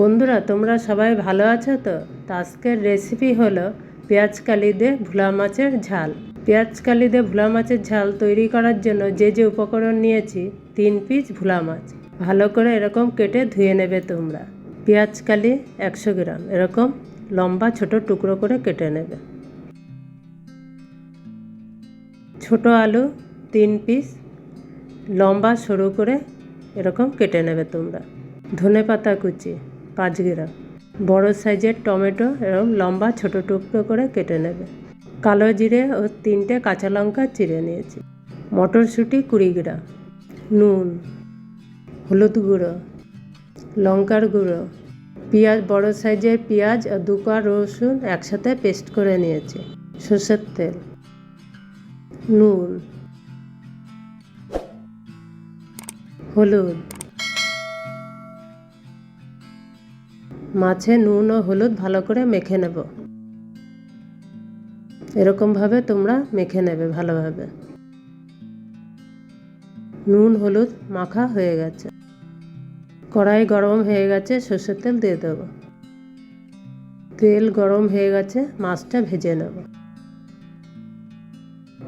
বন্ধুরা, তোমরা সবাই ভালো আছো তো? তো আজকের রেসিপি হলো পেঁয়াজ কালি দিয়ে ভোলা মাছের ঝাল। পেঁয়াজ কালি দিয়ে ভোলা মাছের ঝাল তৈরি করার জন্য যে যে উপকরণ নিয়েছি, তিন পিস ভোলা মাছ। ভালো করে এরকম কেটে ধুয়ে নেবে তোমরা। পেঁয়াজ কালি একশো গ্রাম, এরকম লম্বা ছোট টুকরো করে কেটে নেবে। ছোট আলু তিন পিস, লম্বা সরু করে এরকম কেটে নেবে তোমরা। ধনে পাতা কুচি, পাঁচ গ্রাম বড় সাইজের টমেটো এরকম লম্বা ছোট টুকরো করে কেটে নেবে। কালো জিরে ও তিনটে কাঁচা লঙ্কা চিড়ে নিয়েছি। মটরশুঁটি কুড়ি গ্রাম নুন, হলুদ গুঁড়ো, লঙ্কার গুঁড়ো, পেঁয়াজ, বড় সাইজের পেঁয়াজ আর দু কোয়া রসুন একসাথে পেস্ট করে নিয়েছি। সর্ষের তেল, নুন, হলুদ মাছে নুন ও হলুদ ভালো করে মেখে নেব। এরকমভাবে তোমরা মেখে নেবে ভালোভাবে। নুন, হলুদ মাখা হয়ে গেছে। কড়াই গরম হয়ে গেছে, সর্ষের তেল দিয়ে দেবো। তেল গরম হয়ে গেছে, মাছটা ভেজে নেব।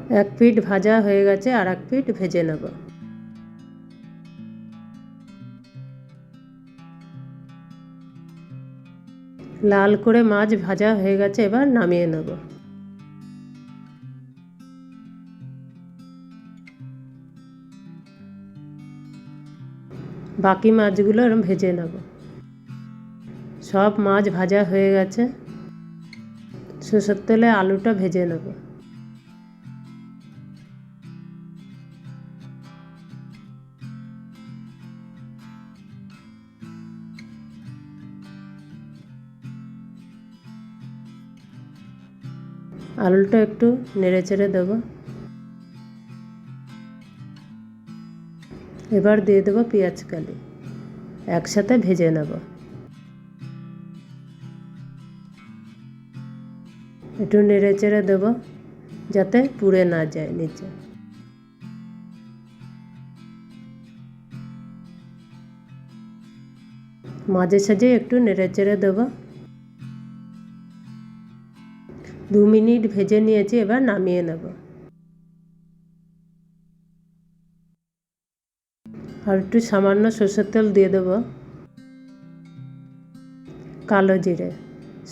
এক পিঠ ভাজা হয়ে গেছে আর এক পিঠ ভেজে নেব। লাল করে মাছ ভাজা হয়ে গেছে, এবার নামিয়ে নেব। বাকি মাছগুলো এরকম ভেজে নেব। সব মাছ ভাজা হয়ে গেছে। সরষের তেলে আলুটা ভেজে নেব। আলুটা একটু নেড়ে চেড়ে দেবো। এবার দিয়ে দেবো পেঁয়াজ কালি। একসাথে ভেজে নেব। একটু নেড়ে চেড়ে দেবো যাতে পুড়ে না যায় নিচে। মাঝে সাঝে একটু নেড়ে চেড়ে দেবো। দু মিনিট ভেজে নিয়েছি, এবার নামিয়ে নেব। আর একটু সামান্য সর্ষের তেল দিয়ে দেব। কালো জিরে,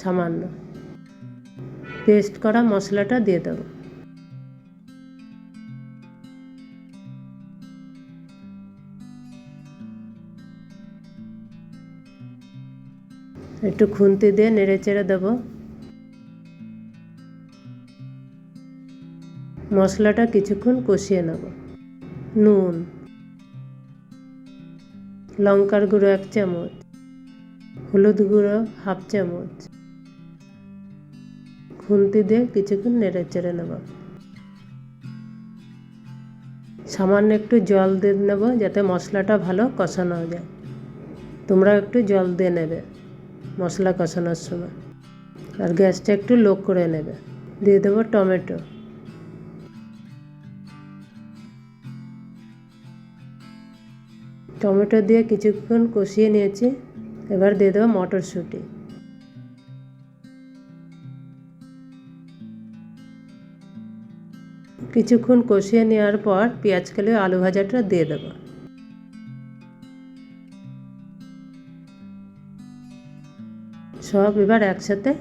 সামান্য। পেস্ট করা মশলাটা দিয়ে দেব। একটু খুন্তি দিয়ে নেড়ে চেড়ে দেবো। মশলাটা কিছুক্ষণ কষিয়ে নেব। নুন, লঙ্কার গুঁড়ো এক চামচ, হলুদ গুঁড়ো হাফ চামচ, খুন্তি দিয়ে কিছুক্ষণ নেড়ে চেড়ে নেব। সামান্য একটু জল দিয়ে নেব যাতে মশলাটা ভালো কষানো যায়। তোমরা একটু জল দিয়ে নেবে মশলা কষানোর সময়। আর গ্যাসটা একটু লো করে নেবে। দিয়ে দেবো টমেটো। টমেটো দিয়ে কিছুক্ষণ কষিয়ে নিয়েছি। এবার দিয়ে দেবো মটরশুঁটি। কিছুক্ষণ কষিয়ে নেওয়ার পর পেঁয়াজ কালি আলু ভাজাটা দিয়ে দেবো। সব এবার একসাথে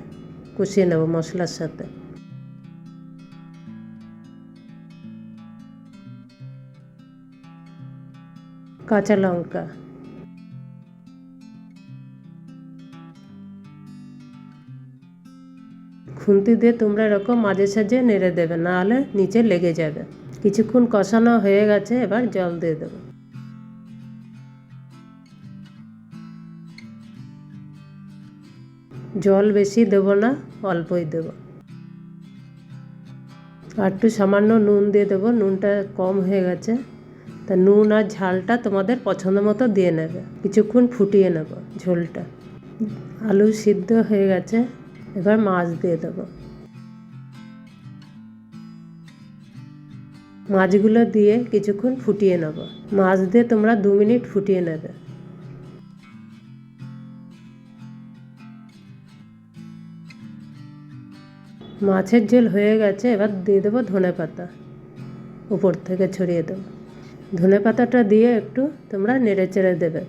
কষিয়ে নেব মশলার সাথে। কাঁচা লঙ্কা। খুন্তি দিয়ে তোমরা এরকম মাঝে সাঝে নেড়ে দেবে না হলে নিচে লেগে যাবে। কিছুক্ষণ কষানো হয়ে গেছে, এবার জল দিয়ে দেবো। জল বেশি দেব না, অল্পই দেব। আর একটু সামান্য নুন দিয়ে দেবো, নুনটা কম হয়ে গেছে। তা নুন আর ঝালটা তোমাদের পছন্দ মতো দিয়ে নেবে। কিছুক্ষণ ফুটিয়ে নেব ঝোলটা। আলু সিদ্ধ হয়ে গেছে, এবার মাছ দিয়ে দেবো। মাছগুলো দিয়ে কিছুক্ষণ ফুটিয়ে নেব। মাছ দিয়ে তোমরা দু মিনিট ফুটিয়ে নেবে। মাছের ঝোল হয়ে গেছে, এবার দিয়ে দেবো ধনে পাতা উপর থেকে ছড়িয়ে দেবো। ধনে পাতাটা দিয়ে একটু তোমরা নেড়ে চেড়ে দেবে।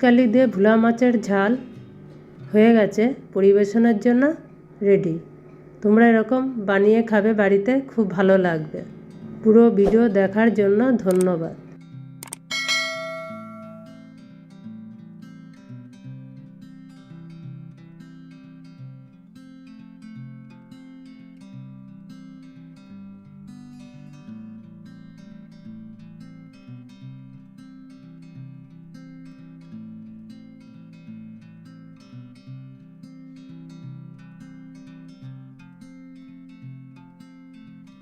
কালি দিয়ে ভোলা মাছের ঝাল হয়ে গেছে, পরিবেশনের জন্য রেডি তোমরা এরকম বানিয়ে খাবে বাড়িতে, খুব ভালো লাগবে। পুরো ভিডিও দেখার জন্য ধন্যবাদ।